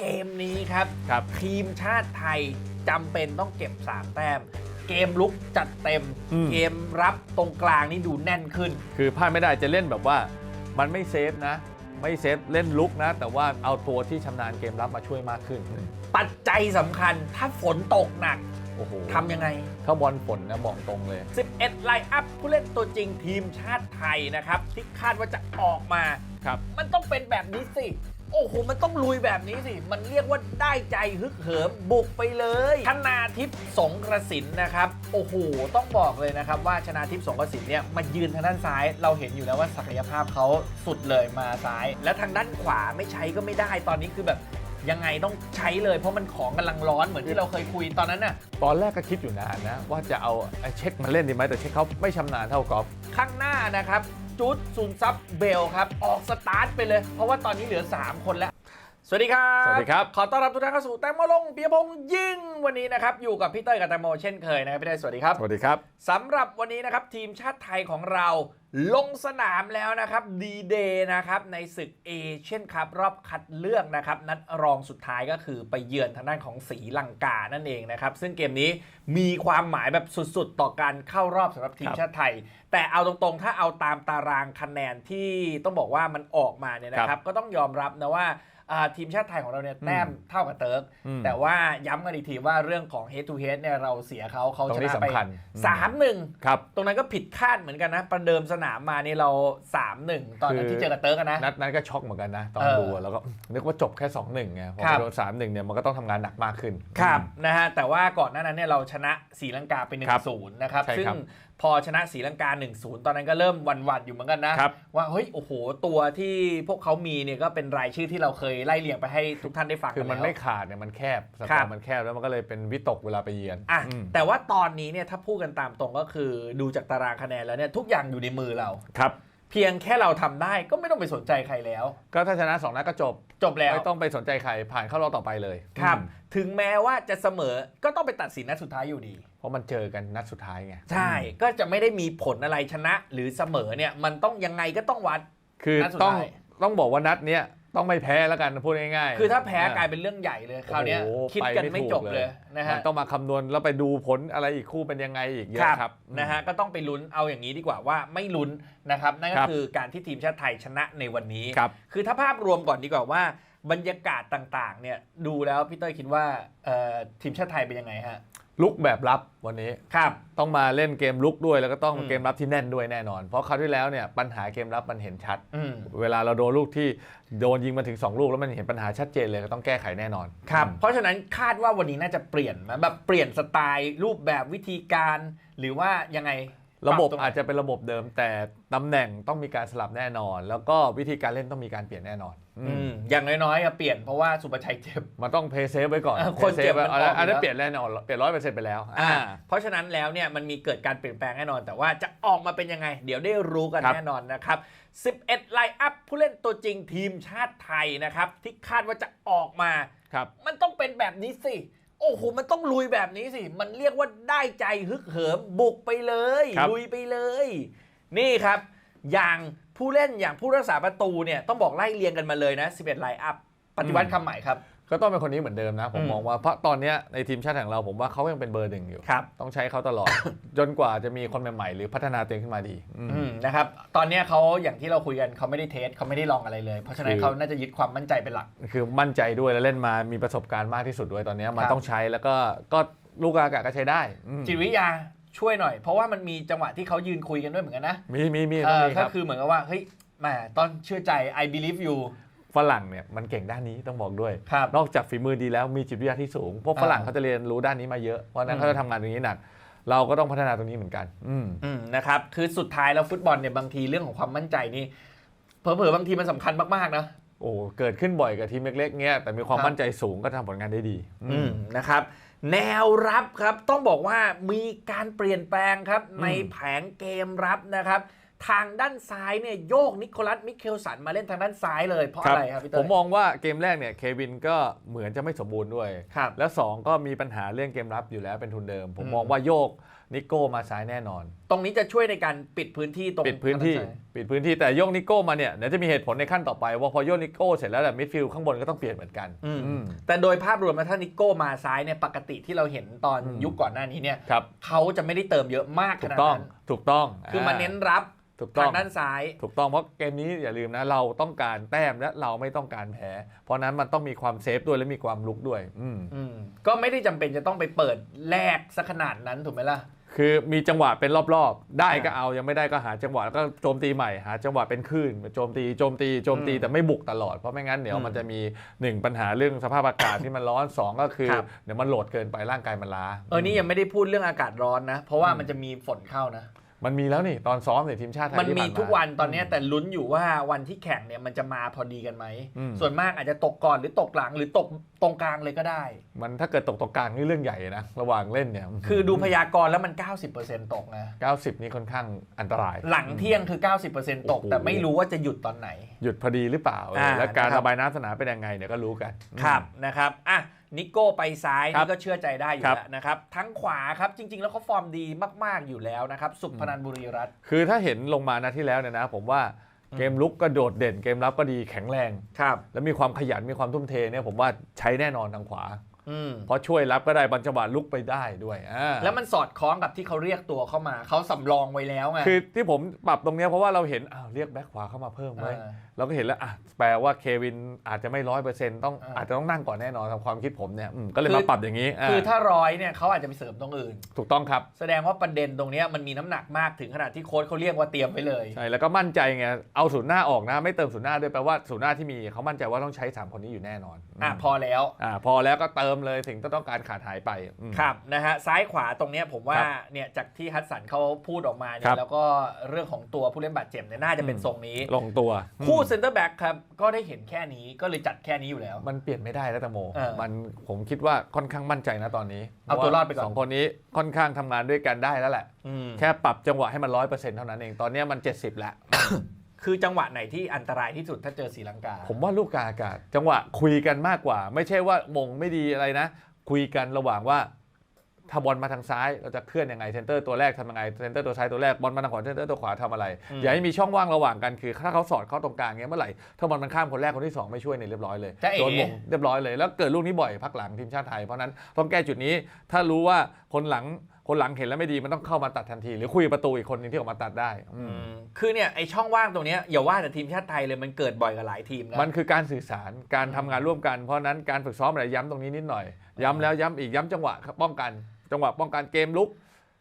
เกมนี้ครับ ครับ ทีมชาติไทยจำเป็นต้องเก็บ 3 แต้ม เกมลุกจัดเต็ม อืม เกมรับตรงกลางนี่ดูแน่นขึ้น คือพลาดไม่ได้จะเล่นแบบว่ามันไม่เซฟนะ ไม่เซฟเล่นลุกนะ แต่ว่าเอาตัวที่ชำนาญเกมรับมาช่วยมากขึ้น ปัจจัยสำคัญถ้าฝนตกหนักโอ้โหทำยังไงเข้าบอลฝนนะบอกตรงเลย 11 ไลน์อัพผู้เล่นตัวจริงทีมชาติไทยนะครับ ที่คาดว่าจะออกมา ครับ มันต้องเป็นแบบนี้สิ โอ้โห มันต้องลุยแบบนี้สิ มันเรียกว่าได้ใจฮึกเหิมบุกไปเลยธนาทิพย์สงกระสินนะครับ โอ้โห ต้องบอกเลยนะครับว่าชนาทิพย์สงกระสินเนี่ยมายืนทางด้านซ้าย เราเห็นอยู่แล้วว่าศักยภาพเขาสุดเลยมาซ้าย แล้วทางด้านขวาไม่ใช้ก็ไม่ได้ ตอนนี้คือแบบยังไงต้องใช้เลย เพราะมันของกำลังร้อนเหมือนที่เราเคยคุยตอนนั้นน่ะ ตอนแรกก็คิดอยู่นานนะ ว่าจะเอาไอ้เช็คมาเล่นดีไหมแต่เช็คเขาไม่ชำนาญเท่ากอล์ฟข้างหน้านะครับ จุดซุนซับเบลครับ ออกสตาร์ทไปเลย เพราะว่าตอนนี้เหลือ 3 คนแล้ว สวัสดีครับ สวัสดีครับ ขอต้อนรับทุกท่านเข้าสู่แตงโมลงเปียพงษ์ยิ่งวันนี้นะครับ อยู่กับพี่เต้ยกับแตงโมเช่นเคยนะครับพี่เต้ยสวัสดีครับ สวัสดีครับสำหรับวันนี้นะครับทีมชาติไทยของเราลงสนามแล้วนะครับดีเดย์นะครับในศึกเอเชียนคัพรอบคัดเลือกนะครับนัดรองสุดท้ายก็คือไปเยือนทางด้านของศรีลังกานั่นเองนะครับ ซึ่งเกมนี้มีความหมายแบบสุดๆ ต่อการเข้ารอบสำหรับทีมครับชาติไทย แต่เอาตรงๆ ถ้าเอาตามตารางคะแนนที่ต้องบอกว่ามันออกมาเนี่ยนะคครัรับบก็ต้องยอมรับนะว่าอ่า ทีมชาติไทยของเราเนี่ยแต้มเท่ากับเติร์กอืมแต่ว่าย้ำกันอีกทีว่าเรื่องของ head to head เนี่ยเราเสียเขาเขาตรงชนี้นะไปสำคัญสามหนึ่งครับตรงนั้นก็ผิดคาดเหมือนกันนะ ประเดิมสนามมานี่เรา3-1ตอนนั้นคือที่เจอกับเติร์กอะนะนัดนั้นก็ช็อกเหมือนกันนะ ตอนเออดูอะแล้วก็นึกว่าจบแค่2-1ไงพอครับโดน3-1เนี่ยมันก็ต้องทำงานหนักมากขึ้นครับนะฮะแต่ว่าก่อนหน้านั้นเนี่ยเราชนะศรีลังกาไปครับ1-0นะครับใช่ซึ่งครับ พอชนะศรีลังกา 1-0 ตอนนั้นก็เริ่มหวันๆอยู่เหมือนกันนะครับว่าเฮ้ยโอ้โหตัวที่พวกเขามีเนี่ยก็เป็นรายชื่อที่เราเคยไล่เรียงไปให้ทุกท่านได้ฟังคือมันกัแล้วไม่ขาดเนี่ยมันแคบสครักอบร์มันแคบแล้วมันก็เลยเป็นวิตกเวลาไปเยือนอะอืมแต่ว่าตอนนี้เนี่ยถ้าพูดกันตามตรงก็คือดูจากตารางคะแนนแล้วเนี่ยทุกอย่างอยู่ในมือเราครับเพียงแค่เราทำได้ก็ไม่ต้องไปสนใจใครแล้ว ก็ถ้าชนะ2นัดก็จบ จบแล้ว ไม่ต้องไปสนใจใครผ่านเข้ารอบต่อไปเลย ครับอืมถึงแม้ว่าจะเสมอก็ต้องไปตัดสินนัดสุดท้ายอยู่ดี เพราะมันเจอกันนัดสุดท้ายไง ใช่ ก็จะไม่ได้มีผลอะไรชนะ หรือเสมอเนี่ย มันต้องยังไงก็ต้องวัด คือนัดสุดต้องท้าย ต้องบอกว่านัดเนี้ยต้องไม่แพ้แล้วกันพูดง่ายๆคือถ้าแพ้อ่กลายเป็นเรื่องใหญ่เลย คราวเนี้ยโอ้โหคิดกันไปไม่ถูกจบเลยนะมัฮะ นต้องมาคำนวณแล้วไปดูผลอะไรอีกคู่เป็นยังไงอีกเยอะครับ นะฮะก็ต้องไปลุ้นเอาอย่างนี้ดีกว่าว่าไม่ลุ้นนะครับนั่นก็ครับ คือการที่ทีมชาติไทยชนะในวันนี้ ครับ คือถ้าภาพรวมก่อนดีกว่าว่า บรรยากาศต่างๆเนี่ยดูแล้วพี่เต้ยคิดว่าเอ่อทีมชาติไทยเป็นยังไงฮะ ลุกแบบรับวันนี้ครับต้องมาเล่นเกมลุกด้วยแล้วก็ต้องอืมเกมรับที่แน่นด้วยแน่นอน เพราะคราวที่แล้วเนี่ยปัญหาเกมรับมันเห็นชัดอืมเวลาเราโดนลูกที่โดนยิงมาถึง 2 ลูกแล้วมันเห็นปัญหาชัดเจนเลยก็ต้องแก้ไขแน่นอนครับอืมเพราะฉะนั้นคาดว่าวันนี้น่าจะเปลี่ยนไหมแบบเปลี่ยนสไตล์รูปแบบวิธีการ หรือว่ายังไง ระบบปตงไหนอาจจะเป็นระบบเดิม แต่ตำแหน่งต้องมีการสลับแน่นอน แล้วก็วิธีการเล่นต้องมีการเปลี่ยนแน่นอนอืมอืมอย่างน้อยๆอะเปลี่ยนเพราะว่าสุประชัยเจ็บ มันต้องเพย์เซฟไว้ก่อนเออคนเพย์ซฟเจ็บมันไว้ออกอันนั้นอยู่แล้วเปลี่ยนแน่นอนเปลี่ยนร้อยเปอร์เซ็นต์ไปแล้วอ่าอ่า เพราะฉะนั้นแล้วเนี่ยมันมีเกิดการเปลี่ยนแปลงแน่นอน แต่ว่าจะออกมาเป็นยังไง เดี๋ยวได้รู้กันครับ แน่นอนนะครับ 11 ไลน์อัพผู้เล่นตัวจริงทีมชาติไทยนะครับ ที่คาดว่าจะออกมา ครับ มันต้องเป็นแบบนี้สิ โอ้โห มันต้องลุยแบบนี้สิ มันเรียกว่าได้ใจฮึกเหิมบุกไปเลย ครับ ลุยไปเลย นี่ครับ อย่างผู้เล่นอย่างผู้รักษาประตูเนี่ยต้องบอกไล่เรียงกันมาเลยนะ 11ไลน์อัพ ปฏิวัติคำใหม่ครับ ก็ต้องเป็นคนนี้เหมือนเดิมนะผมอืมมองว่าเพราะตอนเนี้ยในทีมชาติของเราผมว่าเขายังเป็นเบอร์หนึ่งอยู่ ครับ ต้องใช้เขาตลอด จนกว่าจะมีคนใหม่ๆ หรือพัฒนาตัวเองขึ้นมาดีอืม อืมนะครับ ตอนเนี้ยเขาอย่างที่เราคุยกันเขาไม่ได้เทสเขาไม่ได้ลองอะไรเลย เพราะฉะนั้นคือ เขาน่าจะยึดความมั่นใจเป็นหลัก คือมั่นใจด้วยแล้วเล่นมามีประสบการณ์มากที่สุดด้วยตอนเนี้ยมันครับ ต้องใช้แล้วก็ก็ลูกอากาศก็ใช้ได้อืมจิตวิทยาช่วยหน่อย เพราะว่ามันมีจังหวะที่เขายืนคุยกันด้วยเหมือนกันนะมีมีมีเอต้องอมีคก็รับ คือเหมือนกับว่าเฮ้ยแหมตอนเชื่อใจ I believe you ฝรั่งเนี่ยมันเก่งด้านนี้ต้องบอกด้วย ครับนอกจากฝีมือดีแล้วมีจิตวิทยาที่สูง พวกอ่าฝรั่งเขาจะเรียนรู้ด้านนี้มาเยอะ เพราะฉะนั้อืนมเขาจะทำงานตรงนี้หนัก เราก็ต้องพัฒนาตรงนี้เหมือนกัน อืม อืมนะครับคือสุดท้ายแล้วฟุตบอลเนี่ยบางทีเรื่องของความมั่นใจนี่เผลอๆบางทีมันสำคัญมากๆนะ โอ้เกิดขึ้นบ่อยกับทีมเล็กๆเงี้ยแต่มีความครับ มั่นใจสูงก็ทำผลงานได้ดีอืม นะครับ แนวรับครับต้องบอกว่ามีการเปลี่ยนแปลงครับในแผงเกมรับนะครับ ทางด้านซ้ายเนี่ยโยกนิโคลัสมิเคลสันมาเล่นทางด้านซ้ายเลยเพราะอะไรครับพี่เต้ผยมมองว่าเกมแรกเนี่ยเควินก็เหมือนจะไม่สมบูรณ์ด้วยครับแล้ว 2 ก็มีปัญหาเรื่องเกมรับอยู่แล้วเป็นทุนเดิมผมอืมมองว่าโยกนิโก้มาซ้ายแน่นอน ตรงนี้จะช่วยในการปิดพื้นที่ตรงปิดพื้นที่ทางซ้ายปิดพื้นที่แต่โยกนิโก้มาเนี่ยเดี๋ยวจะมีเหตุผลในขั้นต่อไปว่าพอโยกนิโก้เสร็จแล้วแต่มิดฟิลด์ข้างบนก็ต้องเปลี่ยนเหมือนกันอืมอืมแต่โดยภาพรวมแล้วถ้านิโก้มาซ้ายเนี่ยปกติที่เราเห็นตอนอืมยุคก่อนหน้านี้เนี่ยครับเขาจะไม่ได้เติมเยอะมากขถูกนาดต้องนั้นถูกต้องคือมาเน้นรับ ถูกต้ทาองงด้านซ้าย ถูกต้องเพราะเกมนี้อย่าลืมนะ เราต้องการแต้มและเราไม่ต้องการแพ้ เพราะนั้นมันต้องมีความเซฟด้วยและมีความลุกด้วย อืม อืมก็ไม่ได้จำเป็นจะต้องไปเปิดแลกสักขนาดนั้นถูกไหมล่ะ คือมีจังหวะเป็นรอบๆ ได้อ่าก็เอายังไม่ได้ก็หาจังหวะแล้วก็โจมตีใหม่หาจังหวะเป็นคลื่นโจมตีโจมตีโจมตีอืมแต่ไม่บุกตลอดเพราะไม่งั้นเดี๋ยวอืมมันจะมีหนึ่งปัญหาเรื่องสภาพอากาศ ที่มันร้อนสองก็คือครับ เดี๋ยวมันโหลดเกินไปร่างกายมันล้า เออนี่ยังไม่ได้พูดเรื่องอากาศร้อนนะ เพราะว่าอืมมันจะมีฝนเข้านะ มันมีแล้วนี่ตอนซ้อมเนี่ยทีมชาติไทยมันที่มีผ่าาทุกวันตอนเนี้ยแต่ลุ้นอยู่ว่าวันที่แข่งเนี่ยมันจะมาพอดีกันไหมอืมส่วนมากอาจจะตกก่อนหรือตกหลังหรือตกตรงกลางเลยก็ได้ มันถ้าเกิดตกตรงกลางนี่เรื่องใหญ่นะระหว่างเล่นเนี่ย คือดูพยากรณ์แล้วมัน 90%ตกนะ 90 นี่ค่อนข้างอันตราย หลังเที่ยงคือ 90%ตกโอ้โหแต่ไม่รู้ว่าจะหยุดตอนไหน หยุดพอดีหรือเปล่าอ่าและการนะครับระบายน้ำสนามเป็นยังไงเนี่ยก็รู้กันครับนะครับอะ นิโก้ไปซ้ายครับนี่ก็เชื่อใจได้อยู่ครับ แล้วนะครับทั้งขวาครับจริง ๆ แล้วเขาฟอร์มดีมากๆอยู่แล้วนะครับ สุพนันบุรีรัตน์ คือถ้าเห็นลงมานาที่แล้วเนี่ยนะ ผมว่าเกมลุกก็โดดเด่นเกมรับก็ดีแข็งแรง ครับ แล้วมีความขยันมีความทุ่มเทเนี่ยผมว่าใช้แน่นอนทางขวาอืม เพราะช่วยรับก็ได้บอลจังหวะลุกไปได้ด้วยอ่าแล้วมันสอดคล้องกับที่เขาเรียกตัวเข้ามา เขาสำรองไว้แล้วไงคือที่ผมปรับตรงเนี้ยเพราะว่าเราเห็นอ้าวเรียกแบ็คขวาเข้ามาเพิ่มไว้ยอ่าเราก็เห็นแล้วอะแปลว่าเควินอาจจะไม่ร้อยเปอร์เซ็นต์ต้องอ่าอาจจะต้องนั่งก่อนแน่นอนทำความคิดผมเนี่ยอืมก็เลยคือมาปรับอย่างนี้าคือถ้าร้อยเนี่ยเขาอาจจะไปเสริมตรงอื่น ถูกต้องครับ แสดงว่าประเด็นตรงเนี้ยมันมีน้ำหนักมากถึงขนาดที่โค้ชเขาเรียกว่าเตรียมไว้เลยใช่แล้วก็มั่นใจไงเอาศูนย์หน้าออกนะ ไม่เติมศูนย์หน้าด้วยแปลว่าศูนย์หน้าที่มีเขามั่นใจว่าต้องใช้สามคนนี้อยู่แน่นอนอะมพอแล้วอ่าพอแล้วก็เติมเลยถึงต้องการขาดหายไปอืมครับนะฮะซ้ายขวาตรงเนี้ยผมว่าครับเนี่ยจากที่ฮัตสันเขาพูดออกมาเนี่ครัยบแล้วก็เรื่องของตัวผู้เล่นบาดเจ็บเนี่ยน่าจะเป็นอืมทรงนี้ลงตัวคู่อืมเซนเตอร์แบ็กครับก็ได้เห็นแค่นี้ก็เลยจัดแค่นี้อยู่แล้ว มันเปลี่ยนไม่ได้แล้วแต่โมเออมันผมคิดว่าค่อนข้างมั่นใจนะตอนนี้เอาตัวรอดไปก่อนสองคนนี้ค่อนข้างทำงานด้วยกันได้แล้วแหละอืมแค่ปรับจังหวะให้มันร้อยเปอร์เซ็นต์เท่านั้นเองตอนเนี้ยมัน 70 แล้ว คือจังหวะไหนที่อันตรายที่สุดถ้าเจอศรีลังกา ผมว่าลูกกลางอากาศ จังหวะคุยกันมากกว่า ไม่ใช่ว่ามงไม่ดีอะไรนะ คุยกันระหว่างว่าถ้าบอลมาทางซ้ายเราจะเคลื่อนยังไงเซนเตอร์ตัวแรกทำยังไงเซนเตอร์ตัวซ้ายตัวแรกบอลมาทางขวาเซนเตอร์ตัวขวาทำอะไร อืม อย่าให้มีช่องว่างระหว่างกันคือถ้าเขาสอดเข้าตรงกลางเงี้ยเมื่อไหร่ถ้าบอลมันข้ามคนแรกคนที่สองไม่ช่วยเนี่ยเรียบร้อยเลยจะเอ๋ โดนมงเรียบร้อยเลยแล้วเกิดลูกนี้บ่อยพักหลังทีมชาติไทยเพราะฉะนั้นต้องแก้จุดนี้ถ้ารู้ว่าคนหลัง คนหลังเห็นแล้วไม่ดีมันต้องเข้ามาตัดทันที หรือคุยกับประตูอีกคนหนึงที่ออกมาตัดได้อืมอืมคือเนี่ยไอช่องว่างตรงเนี้ยอย่าว่าแต่ทีมชาติไทยเลยมันเกิดบ่อยกับหลายทีมนะมันคือการสื่อสารการทำงานร่วมกันเพราะฉะนั้นการฝึกซ้อมอะไรย้ำตรงนี้นิดหน่อย ย้ำแล้วย้ำอีกย้ำจังหวะป้องกัน จังหวะป้องกันเกมลุก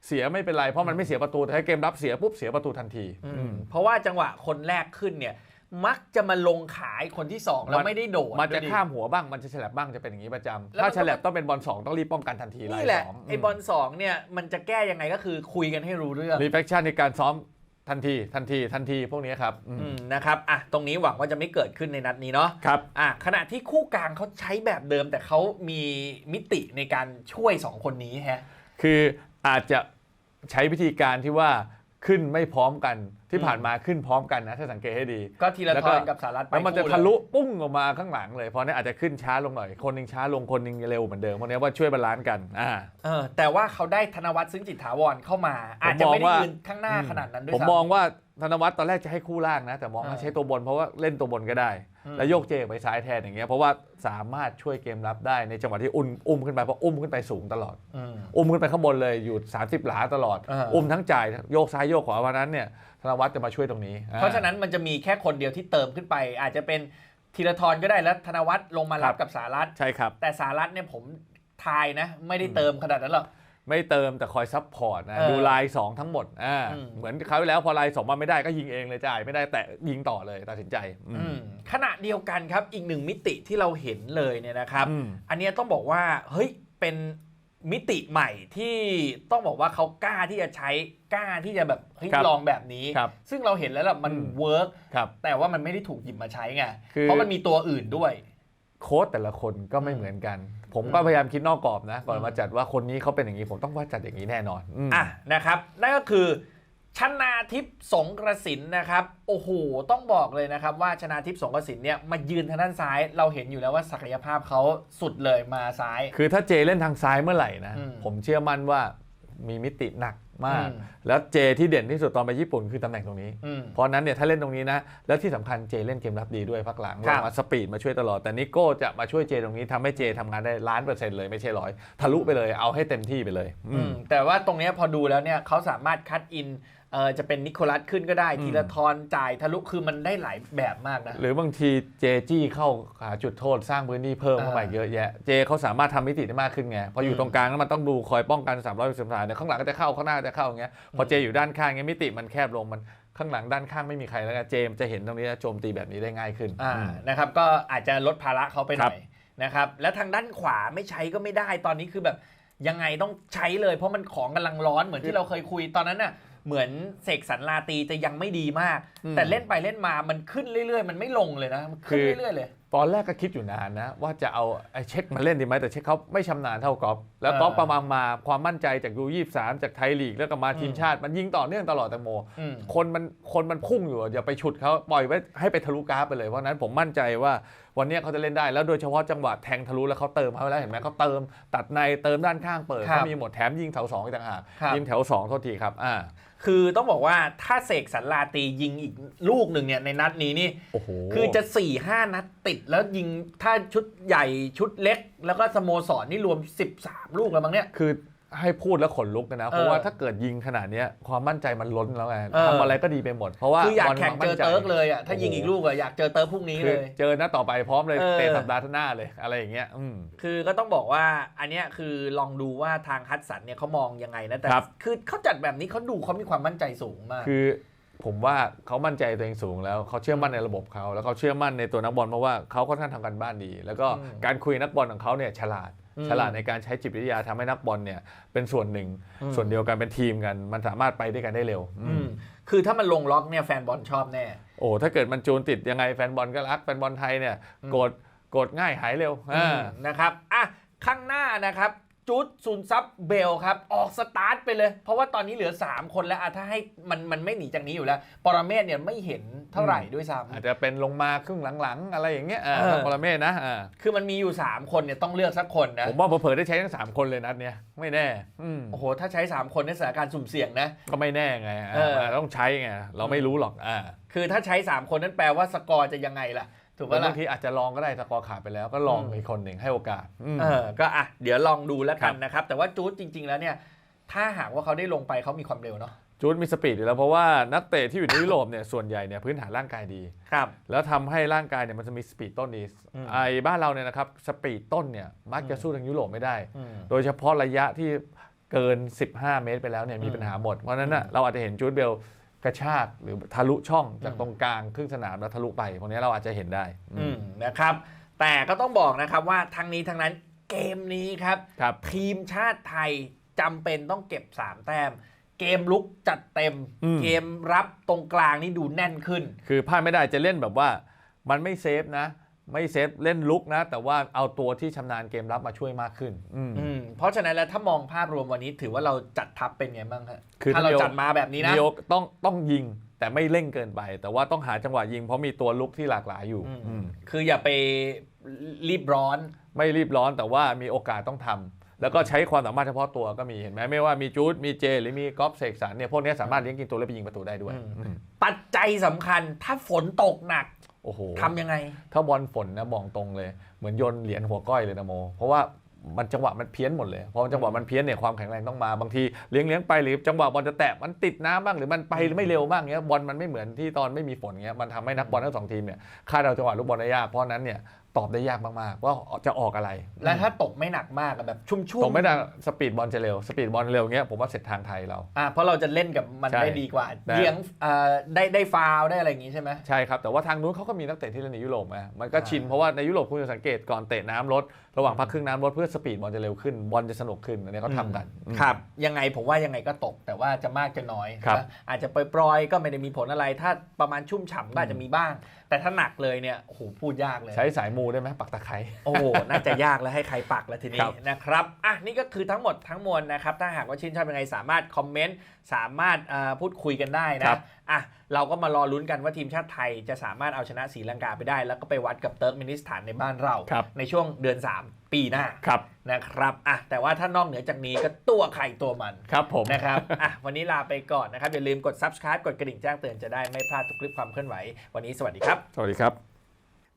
เสียไม่เป็นไรเพราะมันไม่เสียประตูแต่ถ้าเกมรับเสียปุ๊บเสียประตูทันทีอืมอืมเพราะว่าจังหวะคนแรกขึ้นเนี่ย มักจะมาลงขายคนที่สองแล้วมันไม่ได้โดดมันจะด้วยดิข้ามหัวบ้างมันจะฉลับบ้างจะเป็นอย่างนี้ประจำแล้วมันถ้าฉลับต้องเป็นบอลสองต้องรีบป้องกันทันทีนี่แหละสงไอบอลสองเนี่ยมันจะแก้ยังไงก็คือคุยกันให้รู้เรื่องรีเฟคชั่นในการซ้อมทันทีทันทีทันทีพวกนี้ครับอืมอืมนะครับอะตรงนี้หวังว่าจะไม่เกิดขึ้นในนัดนี้เนาะครับอะขณะที่คู่กลางเขาใช้แบบเดิม แต่เขามีมิติในการช่วยสองคนนี้ฮะคืออาจจะใช้วิธีการที่ว่า ขึ้นไม่พร้อมกันที่อืมผ่านมาขึ้นพร้อมกันนะถ้าสังเกตให้ดีก็ทีละแล้วทก็อนกับสารัตไปแล้วมันจะคู่ทะลุปุ้งออกมาข้างหลังเลยเพราะนี้อาจจะขึ้นช้าลงหน่อย คนหนึงช้าลงคนหนึงเร็วเหมือนเดิมเพราะนี้ว่าช่วยบาลานซ์กันอ่าเออแต่ว่าเขาได้ธนวัฒน์ซึ่งจิตถาวรเข้ามา อาจจะไม่ได้ยืนข้างหน้าขนาดนั้นด้วยผมซ้ำมองว่า ธนวัฒน์ตอนแรกจะให้คู่ล่างนะ แต่มองว่าเออใช้ตัวบนเพราะว่าเล่นตัวบนก็ได้อืมแล้วโยกเจไปซ้ายแทนอย่างเงี้ยเพราะว่าสามารถช่วยเกมรับได้ในจังหวะที่อุ้มอุ้มขึ้นไปเพราะอุ้มขึ้นไปสูงตลอดอืมอุ้มขึ้นไปข้างบนเลยอยู่ 30 หลาตลอดเอออุ้อุ้มทั้งจ่ายโยกซ้ายโยกขวาวันนั้นเนี่ยธนวัฒน์จะมาช่วยตรงนี้อ่เพราะฉะนั้นมันจะมีแค่คนเดียวที่เติมขึ้นไป อาจจะเป็นธีรทรก็ได้แล้วธนวัฒน์ลงมารับกับสารัตใช่ครับแต่สารัตเนี่ยผมทายนะ ไม่ได้เติมขนาดนั้นหรอก ไม่เติมแต่คอยซับพอร์ตนะเออดูลาย 2 ทั้งหมดอ่าอืม เหมือนคราวที่แล้วพอลายสองมาไม่ได้ก็ยิงเองเลยจ่ายไม่ได้แต่ยิงต่อเลยตัดสินใจอืม อืมขณะเดียวกันครับอีกหนึ่งมิติที่เราเห็นเลยเนี่ยนะครับ อืม อันเนี้ยต้องบอกว่าเฮ้ยเป็นมิติใหม่ที่ต้องบอกว่าเขากล้าที่จะใช้กล้าที่จะแบบเฮ้ยครับลองแบบนี้ ครับซึ่งเราเห็นแล้วล่ะมันอืม เวิร์กครับ แต่ว่ามันไม่ได้ถูกหยิบมาใช้ไงคือ เพราะมันมีตัวอื่นด้วย โค้ดแต่ละคนก็ไม่เหมือนกัน ผมก็อืมพยายามคิดนอกกรอบนะ ก่อนอืมมาจัดว่าคนนี้เขาเป็นอย่างนี้ ผมต้องว่าจัดอย่างนี้แน่นอนมอะนะครับ นั่นก็คือชนาทิพย์สงกระสินนะครับ โอ้โห ต้องบอกเลยนะครับ ว่าชนาทิพย์สงกระสินเนี่ยมายืนทางด้านซ้าย เราเห็นอยู่แล้วว่าศักยภาพเขาสุดเลยมาซ้าย คือถ้าเจเล่นทางซ้ายเมื่อไหร่นะอืมผมเชื่อมั่นว่ามีมิติหนัก มากอืมแล้วเจที่เด่นที่สุดตอนไปญี่ปุ่นคือตำแหน่งตรงนี้อืมเพราะฉะนั้นเนี่ยถ้าเล่นตรงนี้นะ แล้วที่สำคัญเจเล่นเกมรับดีด้วยพักหลังครัลบงมาสปีดมาช่วยตลอด แต่นิโก้จะมาช่วยเจตรงนี้ทำให้เจทำงานได้ล้านเปอร์เซ็นต์เลยไม่ใช่ร้อยทะลุไปเลยเอาให้เต็มที่ไปเลยอือืมมแต่ว่าตรงเนี้ยพอดูแล้วเนี่ยเขาสามารถคัดอิน เออจะเป็นนิโคลัสขึ้นก็ได้อืมทีละทอนจ่ายทะลุคือมันได้หลายแบบมากนะ หรือบางทีเจจี้เข้าหาจุดโทษสร้างพื้นที่เพิ่มเข้าไปอ่าเยอะแยะ เจเขาสามารถทำมิติได้มากขึ้นไงพอออืยู่มตรงกลางแล้วมันต้องดูคอยป้องกัน3 6 0องศาเนี่ยข้างหลังก็จะเข้าข้างหน้าก็จะเข้าอย่างเงี้ยพอเจอยู่ด้านข้างเงี้ยมิติมันแคบลงมันข้างหลังด้านข้างไม่มีใครแล้วไงเจมส์จะเห็นตรงนี้แล้วโจมตีแบบนี้ได้ง่ายขึ้นอ่าอืมนะครับก็อาจจะลดภาระเขาไปหน่อยครับนะครับแล้วทางด้านขวาไม่ใช้ก็ไม่ได้ตอนนี้คือแบบยังไงต้องใช้เลยเพราะมันของกำลังร้อนเหมือนที่เราเคยคุยตอนนั้นน่ะ เหมือนเสกสรรลาตรีจะยังไม่ดีมากอืมแต่เล่นไปเล่นมามันขึ้นเรื่อยๆ มันไม่ลงเลยนะมันขึ้นคือเรื่อยๆเลย ตอนแรกก็คิดอยู่นานนะ ว่าจะเอาไอ้เช็คมาเล่นดีไหมแต่เช็คเขาไม่ชำนาญเท่ากอล์ฟแล้วเออกอล์ฟประมาณมาความมั่นใจจากยูยี่สามจากไทยลีกแล้วก็มาทีมอืมชาติ มันยิงต่อเนื่องตลอดแตงโม อืม คนมันคนมันพุ่งอยู่อะอย่าไปฉุดเขาปล่อยไว้ให้ไปทะลุกราฟไปเลยเพราะฉะนั้นผมมั่นใจว่าวันเนี้ยเขาจะเล่นได้แล้วโดยเฉพาะจังหวะแทงทะลุแล้วเขาเติมเขาไปแล้วเห็นไหมเขาเติมตัดในเติมด้านข้างเปิดครับเขามีหมดแถมยิงแถวสองอีกต่างหากครับ ยิงแถวสองโทษทีครับอ่าคือต้องบอกว่าถ้าเสกสรรลาตรียิงอีกลูกหนึ่งเนี่ยในนัดนี้นี่ โอ้โห คือจะ4ี่ห้านัดติดแล้วยิงถ้าชุดใหญ่ชุดเล็ก แล้วก็สโมสรนี่รวม 13 ลูกแล้วมั้งเนี่ย คือให้พูดแล้วขนลุกนะเพราะเออว่าถ้าเกิดยิงขนาดเนี้ยความมั่นใจมันล้นแล้วไงเออ ทำอะไรก็ดีไปหมด เพราะว่าคืออยากบลแข่งมัเจมั่อนใจเติร์กเลยอะถ้าโอ้โหยิงอีกลูกอะอยากเจอเติร์กพรุ่งนี้คืเลอย เจอหน้าต่อไปพร้อมเลยเออ เตะสัปดาห์หน้าเลยอะไรอย่างเงี้ยอืม คือก็ต้องบอกว่าอันเนี้ยคือลองดูว่าทางฮัตสันเนี่ยเขามองยังไงนะแต่ครับ คือเขาจัดแบบนี้เขาดูเขามีความมั่นใจสูงมาก คือ ผมว่าเขามั่นใจตัวเองสูงแล้วเขาเชื่อมั่นในระบบเขาแล้วเขาเชื่อมั่นในตัวนักบอลเพราะว่าเขาค่อนข้างทำกันบ้านดี แล้วก็อืมการคุยนักบอลของเขาเนี่ยฉลาดอืมฉลาดในการใช้จิตวิทยาทำให้นักบอลเนี่ยเป็นส่วนหนึ่งอืมส่วนเดียวกันเป็นทีมกัน มันสามารถไปด้วยกันได้เร็วอือืมมคือถ้ามันลงล็อกเนี่ยแฟนบอลชอบแน่โอ้ถ้าเกิดมันจูนติดยังไงแฟนบอลก็รักแฟนบอลไทยเนี่ยอืมโกรธโกรธง่ายหายเร็วอ่านะครับอะข้างหน้านะครับ จุดซุนซับเบลครับ ออกสตาร์ทไปเลย เพราะว่าตอนนี้เหลือ 3 คนแล้วอะถ้าให้มันมันไม่หนีจากนี้อยู่แล้ว ปรเมศเนี่ยไม่เห็นเท่าไหร่ด้วยซ้อาจจะเป็นลงมาครึ่งหลังๆ อะไรอย่างเงี้ยอ่าเออทางปรเมศนะอ่าำคือมันมีอยู่ 3 คนเนี่ยต้องเลือกสักคนนะ ผมว่าเผลอๆได้ใช้ทั้งสามคนเลยนัดเนี้ยไม่แน่อืมโอ้โห ถ้าใช้ 3 คนในสถานการณ์สุ่มเสี่ยงนะ ก็ไม่แน่ไงอ่าเออมันต้องใช้ไงเราไม่รู้หรอกอ่าคือถ้าใช้ 3 คนนั้นแปลว่าสกอร์จะยังไงล่ะ ถูกไหมบาล่ะงทีอาจจะลองก็ได้สกอร์ขาดไปแล้วก็ลองอืมอีกคนหนึ่งให้โอกาสอืมเออก็อะเดี๋ยวลองดูแล้วกันครับนะครับ แต่ว่าจูดจริง ๆ แล้วเนี่ย ถ้าหากว่าเขาได้ลงไปเขามีความเร็วเนาะจูดมีสปีดอยู่แล้วเพราะว่านักเตะที่อยู่ในยุโรปเนี่ยส่วนใหญ่เนี่ยพื้นฐานร่างกายดีครับแล้วทำให้ร่างกายเนี่ยมันจะมีสปีดต้นดีอืมไอ้บ้านเราเนี่ยนะครับสปีดต้นเนี่ยมักจะสู้ทางยุโรปไม่ได้อืมโดยเฉพาะระยะที่เกิน 15 เมตรไปแล้วเนี่ยมีอืมปัญหาหมด เพราะฉะนั้นน่ะเราอาจจะเห็นจูดเบล กระชากหรือทะลุช่องจากอืมตรงกลางครึ่งสนามแล้วทะลุไปพวกนี้เราอาจจะเห็นได้อืมนะครับ แต่ก็ต้องบอกนะครับว่าทั้งนี้ทั้งนั้นเกมนี้ครับครับ ทีมชาติไทยจำเป็นต้องเก็บ 3 แต้ม เกมลุกจัดเต็ม อืม เกมรับตรงกลางนี่ดูแน่นขึ้น คือพลาดไม่ได้จะเล่นแบบว่า มันไม่เซฟนะ ไม่เซฟเล่นลุกนะ แต่ว่าเอาตัวที่ชำนาญเกมรับมาช่วยมากขึ้นอืม อืมเพราะฉะนั้นแล้วถ้ามองภาพรวมวันนี้ถือว่าเราจัดทัพเป็นไงบ้างฮะคือถ้าเราถ้ามีโอจัดมาแบบนี้นะ มีโอกต้องต้องยิงแต่ไม่เร่งเกินไป แต่ว่าต้องหาจังหวะยิงเพราะมีตัวลุกที่หลากหลายอยู่อืม อืมคืออย่าไปรีบร้อน ไม่รีบร้อนแต่ว่ามีโอกาสต้องทำแล้วก็ใช้ความสามารถเฉพาะตัวก็มีเห็นไหมไม่ว่ามีจูดมีเจ หรือมีกอล์ฟเสกสรรเนี่ยพวกนี้สามารถเลี้ยงกินตัวแล้วไปยิงประตูได้ด้วยอืม อืมปัจจัยสำคัญถ้าฝนตกหนัก โอ้โหทำยังไง ถ้าบอลฝนนะมองตรงเลย เหมือนโยนเหรียญหัวก้อยเลยนะโม เพราะว่ามันจังหวะมันเพี้ยนหมดเลยพอจังหวะมันเพี้ยนเนี่ยความแข็งแรงต้องมาบางทีเลี้ยงเลี้ยงไปหรือจังหวะบอลจะแตะมันติดน้ำบ้างหรือมันไปไม่เร็วบ้างเงี้ยบอลมันไม่เหมือนที่ตอนไม่มีฝนเงี้ยมันทำให้นักบอลทั้งสองทีมเนี่ยคาดเดาจังหวะลูกบอลได้ยากเพราะฉะนั้นเนี่ยตอบได้ยากมากๆ ว่าจะออกอะไรและถ้าตกไม่หนักมากอะแบบชุ่มๆตรงไม่ได้สปีดบอลจะเร็วสปีดบอลเร็วเงี้ยผมว่าเสร็จทางไทยเรา อ่าเพราะเราจะเล่นกับมันใช่ได้ดีกว่าได้ เลี้ยงอ่าได้ได้ฟาวล์ได้อะไรอย่างงี้ใช่ไหม ใช่ครับ แต่ว่าทางนู้นเขาก็มีนักเตะที่เล่นในยุโรปไงมันก็อ่าชินเพราะว่าในยุโรปคุณจะสังเกตก่อนเตะน้ำลดระหว่างพักครึ่งน้ำลดเพื่อสปีดบอลจะเร็วขึ้นบอลจะสนุกขึ้นอันนี้เขาทำกันอืมครับ ยังไงผมว่ายังไงก็ตกแต่ว่าจะมากจะน้อยครับ นะอาจจะปล่อยๆก็ไม่ได้มีผลอะไร ถ้าประมาณชุ่มฉ่ำก็อาจจะมีบ้างแต่ถ้าหนักเลยเนี่ยโอ้โหพูดยากเลย ใช้สายมูได้ไหมปักตะไคร้โอ้โหน่าจะยากแล้วให้ใครปักแล้วทีคนี้รับนะครับอะนี่ก็คือทั้งหมดทั้งมวลนะครับ ถ้าหากว่าชื่นชอบยังไงสามารถคอมเมนต์สามารถเอ่อพูดคุยกันได้นะอะเราก็มารอลุ้นกันว่าทีมชาติไทยจะสามารถเอาชนะศรีลังกาไปได้ แล้วก็ไปวัดกับเติร์กมินิสถานในบ้านเราครับในช่วงเดือน 3ปีหน้าครับนะครับอะแต่ว่าถ้านอกเหนือจากนี้ก็ตัวใครตัวมันครับผมนะครับอะวันนี้ลาไปก่อนนะครับ อย่าลืมกด subscribe กดกระดิ่งแจ้งเตือนจะได้ไม่พลาดทุกคลิปความเคลื่อนไหว วันนี้สวัสดีครับ สวัสดีครับ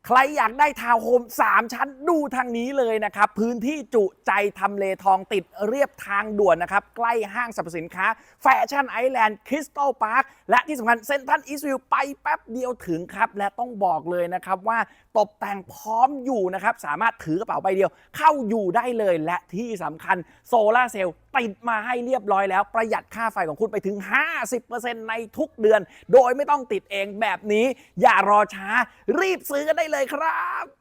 ใครอยากได้ทาวน์โฮม 3 ชั้นดูทางนี้เลยนะครับ พื้นที่จุใจทำเลทองติดเรียบทางด่วนนะครับ ใกล้ห้างสรรพสินค้า แฟชั่นไอแลนด์คริสตัลพาร์คและที่สำคัญเซนทันอีสต์วิวไปแป๊บเดียวถึงครับ และต้องบอกเลยนะครับว่าตกแต่งพร้อมอยู่นะครับ สามารถถือกระเป๋าใบเดียว เข้าอยู่ได้เลยและที่สำคัญโซลาเซลล์ติดมาให้เรียบร้อยแล้ว ประหยัดค่าไฟของคุณไปถึง 50%ในทุกเดือน โดยไม่ต้องติดเองแบบนี้ อย่ารอช้ารีบซื้อกันได้เลยครับ